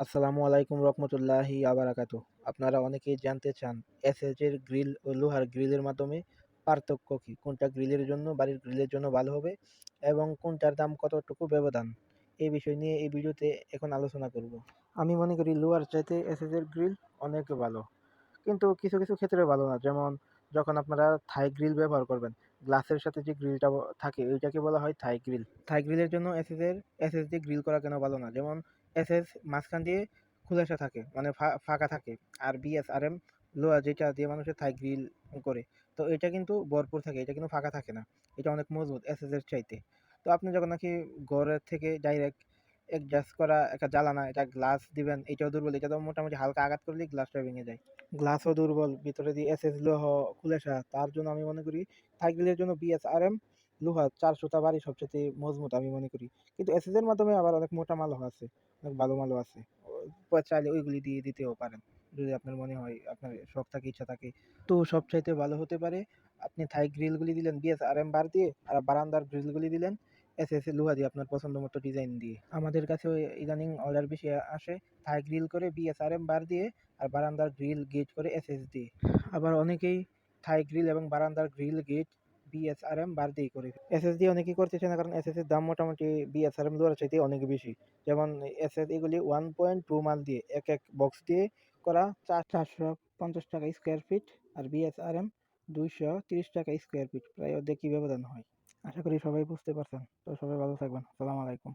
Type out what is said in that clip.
আসসালামু আলাইকুম রহমতুল্লাহি আবারাকাতু। আপনারা অনেকেই জানতে চান এসএস এর গ্রিল ও লোহার গ্রিলের মাধ্যমে পার্থক্য কী? কোনটা গ্রিলের জন্য, বাড়ির গ্রিলের জন্য ভালো হবে? এবং কোনটার দাম কতটুকু ব্যবধান? এই বিষয় নিয়ে এই ভিডিওতে এখন আলোচনা করব। আমি মনে করি লোহার চাইতে এসএস এর গ্রিল অনেক ভালো। কিন্তু কিছু কিছু ক্ষেত্রে ভালো না। যেমন, যখন আপনারা থাই গ্রিল ব্যবহার করবেন গ্লাসের সাথে যে গ্রিলটা থাকে, ওইটাকে বলা হয় থাই গ্রিল। থাই গ্রিলের জন্য এসএসের এসএস দিয়ে গ্রিল করা কেন ভালো না? যেমন এসএস মাঝখান দিয়ে খুলাসা থাকে মানে ফাঁকা থাকে, আর বিএসআরএম লোয়া যেটা দিয়ে মানুষের থাই গ্রিল করে, তো এটা কিন্তু ভরপুর থাকে, এটা কিন্তু ফাঁকা থাকে না, এটা অনেক মজবুত এসএসের চাইতে। তো আপনি যখন নাকি ঘরের থেকে ডাইরেক্ট অ্যাডজাস্ট করা একটা জ্বালানা, এটা গ্লাস দিবেন, এটাও দুর্বল, এটা তো মোটামুটি হালকা আঘাত করলেই গ্লাসটা ভেঙে যায়। গ্লাসও দুর্বল, ভিতরে দিয়ে এসএস লোহ খুলেসা তার জন্য আমি মনে করি থাই গ্রিলের জন্য বিএসআরএম লোহা, চার সুতা বাড়ি সবচেয়ে মজবুত আমি মনে করি। কিন্তু এসএস এর মাধ্যমে আবার অনেক মোটা মালও আছে, অনেক ভালো মালও আছে। চাইলে ওইগুলি দিয়ে দিতেও পারেন, যদি আপনার মনে হয়, আপনার শখ থাকে, ইচ্ছা থাকে। তো সবচাইতে ভালো হতে পারে, আপনি থাই গ্রিলগুলি দিলেন বিএস আর এম বার দিয়ে, আর বারান্দার গ্রিলগুলি দিলেন এস লোহা দিয়ে আপনার পছন্দ মতো ডিজাইন দিয়ে। আমাদের কাছে ইদানিং অর্ডার বেশি আসে। থাই গ্রিল করে বিএসআরএম বার দিয়ে আর বারান্দার গ্রিল গেট করে এস এস দিয়ে। আবার অনেকেই থাই গ্রিল এবং বারান্দার গ্রিল গেট বিএসআরএম বার দিয়ে করে। এসএস দিয়ে অনেকেই করতেছে না কারণ এসএস এর দাম মোটামুটি বিএসআরএম লোয়ার চাইতে অনেক বেশি। যেমন এসএস এগুলি ওয়ান পয়েন্ট টু মাল দিয়ে এক এক বক্স দিয়ে করা চার চারশো পঞ্চাশ টাকা স্কোয়ার ফিট আর বিএসআরএম দুইশো তিরিশ টাকা স্কোয়ার ফিট প্রায় অর্ধেক কি ব্যবধান হয়। আশা করি সবাই বুঝতে পারছেন। তো সবাই ভালো থাকবেন। আসসালামু আলাইকুম।